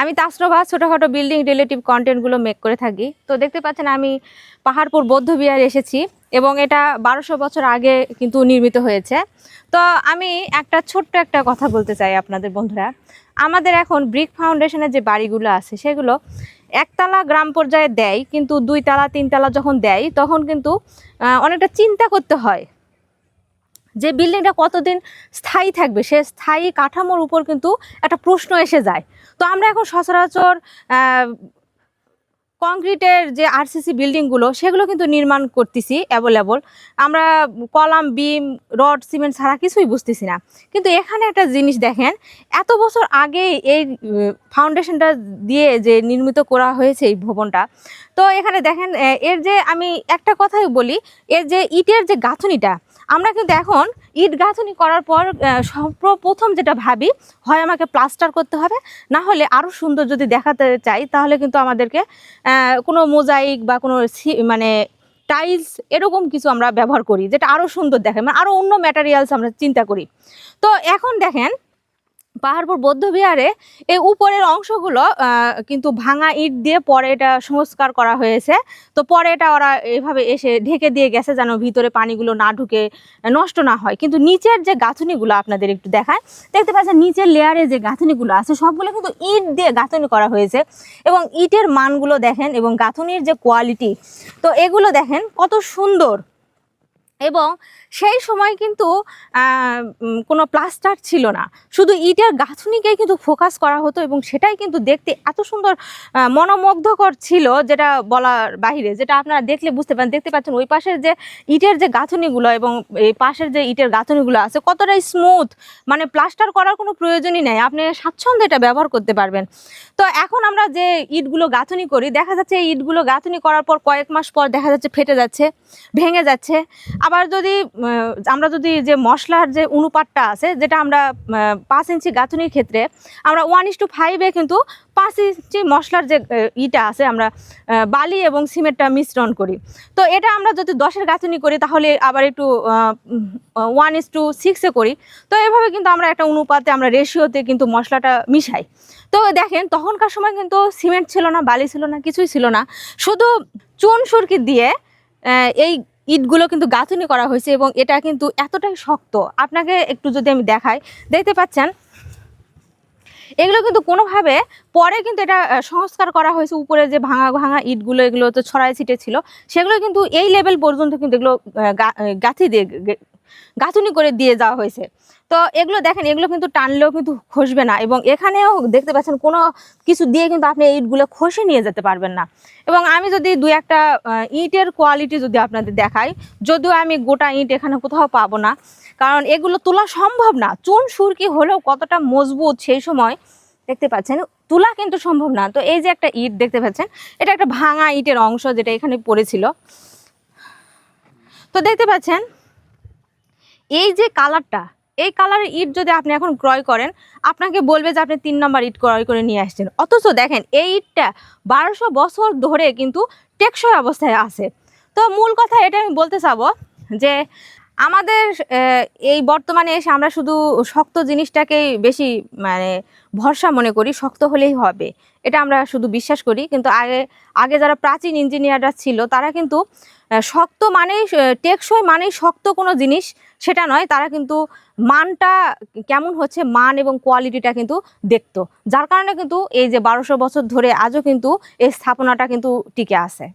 আমি তাসরোভা ছোটোখাটো building relative কন্টেন্টগুলো মেক করে থাকি। তো দেখতে পাচ্ছেন আমি পাহাড়পুর বৌদ্ধ বিহারে এসেছি এবং এটা বারোশো বছর আগে কিন্তু নির্মিত হয়েছে। তো আমি একটা ছোট্ট একটা কথা বলতে চাই আপনাদের বন্ধুরা। আমাদের এখন ব্রিক ফাউন্ডেশনের যে বাড়িগুলো আছে, সেগুলো একতলা গ্রাম পর্যায়ে দেয়, কিন্তু দুই দুইতলা, তিনতলা যখন দেয়, তখন কিন্তু অনেকটা চিন্তা করতে হয়। যে বিল্ডিংটা কতদিন স্থায়ী থাকবে, সে স্থায়ী কাঠামোর উপর কিন্তু একটা প্রশ্ন এসে যায়। তো আমরা এখন সচরাচর কংক্রিটের যে আরসিসি বিল্ডিংগুলো সেগুলো কিন্তু নির্মাণ করতেছি অ্যাভেলেবল আমরা কলাম, বিম, রড, সিমেন্ট ছাড়া কিছুই বুঝতেছি না। কিন্তু এখানে একটা জিনিস দেখেন, এত বছর আগে এই ফাউন্ডেশনটা দিয়ে যে নির্মিত করা হয়েছে এই ভবনটা, তো এখানে দেখেন এর যে আমি একটা কথাই বলি, এর যে ইটের যে গাঁথনিটা আমরা কিন্তু এখন ইট গাঁথনি করার পর সর্বপ্রথম যেটা ভাবি, হয় আমাকে প্লাস্টার করতে হবে, না হলে আরও সুন্দর যদি দেখাতে চাই, তাহলে কিন্তু আমাদেরকে কোনো মোজাইক বা কোনো মানে টাইলস এরকম কিছু আমরা ব্যবহার করি, যেটা আরও সুন্দর দেখে মানে আরও অন্য ম্যাটেরিয়ালস আমরা চিন্তা করি। তো এখন দেখেন পাহাড়পুর বৌদ্ধবিহারে এই উপরের অংশগুলো কিন্তু ভাঙা ইট দিয়ে পরে এটা সংস্কার করা হয়েছে। তো পরে এটা ওরা এভাবে এসে ঢেকে দিয়ে গেছে যেন ভিতরে পানিগুলো না ঢুকে নষ্ট না হয়। কিন্তু নিচের যে গাঁথনিগুলো আপনাদের একটু দেখায় দেখতে পাচ্ছেন নিচের লেয়ারে যে গাঁথনিগুলো আছে, সবগুলো কিন্তু ইট দিয়ে গাঁথনি করা হয়েছে। এবং ইটের মানগুলো দেখেন, এবং গাঁথনির যে কোয়ালিটি তো এগুলো দেখেন কত সুন্দর। এবং সেই সময় কিন্তু কোনো প্লাস্টার ছিল না। শুধু ইটের গাঁথনিকেই কিন্তু ফোকাস করা হতো এবং সেটাই কিন্তু দেখতে এত সুন্দর মনোমুগ্ধকর ছিল যেটা বলার বাইরে যেটা আপনারা দেখলে বুঝতে পারেন, দেখতে পাচ্ছেন ওই পাশের যে ইটের যে গাঁথনিগুলো এবং এই পাশের যে ইটের গাঁথনিগুলো আছে কতটা স্মুথ মানে প্লাস্টার করার কোনো প্রয়োজনই নেই, আপনি স্বাচ্ছন্দ্যে এটা ব্যবহার করতে পারবেন। তো এখন আমরা যে ইটগুলো গাঁথনি করি, দেখা যাচ্ছে এই ইটগুলো গাঁথনি করার পর কয়েক মাস পর দেখা যাচ্ছে ফেটে যাচ্ছে, ভেঙে যাচ্ছে। আবার যদি আমরা যদি যে মশলার যে অনুপাতটা আছে, যেটা আমরা পাঁচ ইঞ্চি গাঁথনির ক্ষেত্রে, আমরা ওয়ান ইস টু ফাইভে কিন্তু পাঁচ ইঞ্চি মশলার যে ইটা আছে, আমরা বালি এবং সিমেন্টটা মিশ্রণ করি। তো এটা আমরা যদি দশের গাঁথনি করি, তাহলে আবার একটু ওয়ান ইস টু সিক্সে করি। তো এভাবে কিন্তু আমরা একটা অনুপাতে, আমরা রেশিওতে কিন্তু মশলাটা মিশাই। তো দেখেন, তখনকার সময় কিন্তু সিমেন্ট ছিল না, বালি ছিল না, কিছুই ছিল না। শুধু চুন সুরকি দিয়ে এই ইটগুলো কিন্তু গাঁথুনি করা হয়েছে এবং এটা কিন্তু এতটাই শক্ত। আপনাকে একটু যদি আমি দেখাই, দেখতে পাচ্ছেন? এগুলো কিন্তু কোনোভাবে পরে কিন্তু এটা সংস্কার করা হয়েছে। উপরে যে ভাঙা ভাঙা ইটগুলো, এগুলো তো ছড়াই ছিটে ছিল সেগুলো কিন্তু এই লেভেল পর্যন্ত কিন্তু এগুলো গাঁথি দিয়ে গাঁথনি করে দিয়ে যাওয়া হয়েছে। তো এগুলো দেখেন, এগুলো কিন্তু টানলেও কিন্তু খসবে না এবং এখানেও দেখতে পাচ্ছেন কোনো কিছু দিয়ে কিন্তু আপনি ইটগুলো খসে নিয়ে যেতে পারবেন না। এবং আমি যদি দু একটা ইটের কোয়ালিটি যদি আপনাদের দেখাই, যদিও আমি গোটা ইট এখানে কোথাও পাবো না, কারণ এগুলো তোলা সম্ভব না। চুন সুরকি হলেও কতটা মজবুত সেই সময় দেখতে পাচ্ছেন, তোলা কিন্তু সম্ভব না। তো এই যে একটা ইট দেখতে পাচ্ছেন, এটা একটা ভাঙা ইটের অংশ যেটা এখানে পড়েছিল। তো দেখতে পাচ্ছেন এই যে কালারটা, এই কালারের ইট যদি আপনি এখন ক্রয় করেন, আপনাকে বলবে যে আপনি তিন নম্বর ইট ক্রয় করে নিয়ে আসছেন। অথচ দেখেন, এই ইটটা বারোশো বছর ধরে কিন্তু টেকসই অবস্থায় আছে। তো মূল কথা এটা আমি বলতে চাবো যে আমাদের এই বর্তমানে এসে আমরা শুধু শক্ত জিনিসটাকেই বেশি মানে ভরসা মনে করি, শক্ত হলেই হবে। এটা আমরা শুধু বিশ্বাস করি, কিন্তু আগে আগে যারা প্রাচীন ইঞ্জিনিয়াররা ছিল, তারা কিন্তু শক্ত মানেই টেকসই মানেই শক্ত কোনো জিনিস, সেটা নয়, তারা কিন্তু মানটা কেমন হচ্ছে, মান এবং কোয়ালিটিটা কিন্তু দেখতো। যার কারণে কিন্তু এই যে বারোশো বছর ধরে আজও কিন্তু এই স্থাপনাটা কিন্তু টিকে আছে।